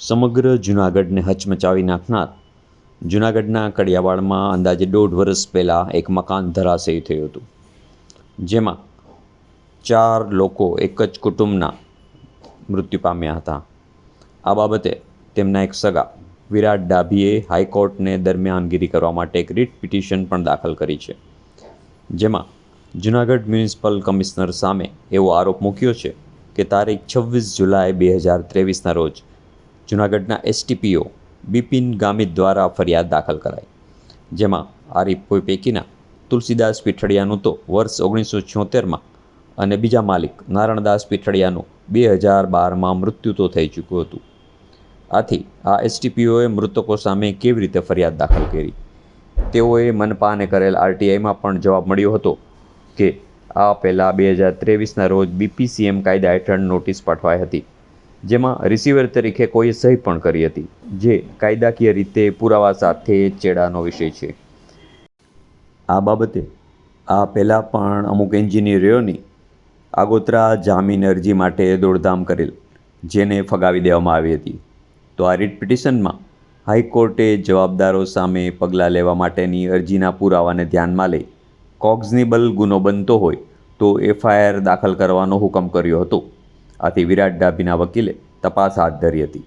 સમગ્ર જૂનાગઢને હચમચાવી નાખનાર. જૂનાગઢના કડિયાવાડમાં અંદાજે દોઢ વર્ષ પહેલાં એક મકાન ધરાશયી થયું હતું, જેમાં ચાર લોકો એક જ કુટુંબના મૃત્યુ પામ્યા હતા. આ બાબતે તેમના એક સગા વિરાટ ડાભીએ હાઈકોર્ટને દરમિયાનગીરી કરવા માટે એક રીટ પિટિશન પણ દાખલ કરી છે, જેમાં જૂનાગઢ મ્યુનિસિપલ કમિશનર સામે એવો આરોપ મૂક્યો છે કે તારીખ છવ્વીસ જુલાઈ બે હજાર ત્રેવીસના રોજ જૂનાગઢના એસટીપીઓ બિપિન ગામિત દ્વારા ફરિયાદ દાખલ કરાઈ. જેમાં આરીફ કોઈ પૈકીના તુલસીદાસ પીઠડિયાનું તો વર્ષ ઓગણીસો છોતેરમાં અને બીજા માલિક નારણદાસ પીઠડિયાનું બે હજાર બારમાં મૃત્યુ તો થઈ ચૂક્યું હતું. આથી આ એસટીપીઓએ મૃતકો સામે કેવી રીતે ફરિયાદ દાખલ કરી? તેઓએ મનપાને કરેલ આરટીઆઈમાં પણ જવાબ મળ્યો હતો કે આ પહેલાં બે હજાર ત્રેવીસના રોજ બીપીસીએમ કાયદા હેઠળ નોટિસ પાઠવાઈ હતી. જેમાં રિસીવર તરીકે કોઈએ સહી પણ કરી હતી, જે કાયદાકીય રીતે પુરાવા સાથે ચેડાનો વિષય છે. આ બાબતે આ પહેલાં પણ અમુક એન્જિનિયરોની આગોતરા જામીન અરજી માટે દોડધામ કરેલ, જેને ફગાવી દેવામાં આવી હતી. તો આ રીટ પિટિશનમાં હાઈકોર્ટે જવાબદારો સામે પગલાં લેવા માટેની અરજીના પુરાવાને ધ્યાનમાં લઈ કોગ્ઝનિબલ ગુનો બનતો હોય તો એફઆઈઆર દાખલ કરવાનો હુકમ કર્યો હતો. આથી વિરાટ ડાભીના વકીલે તપાસ હાથ ધરી હતી.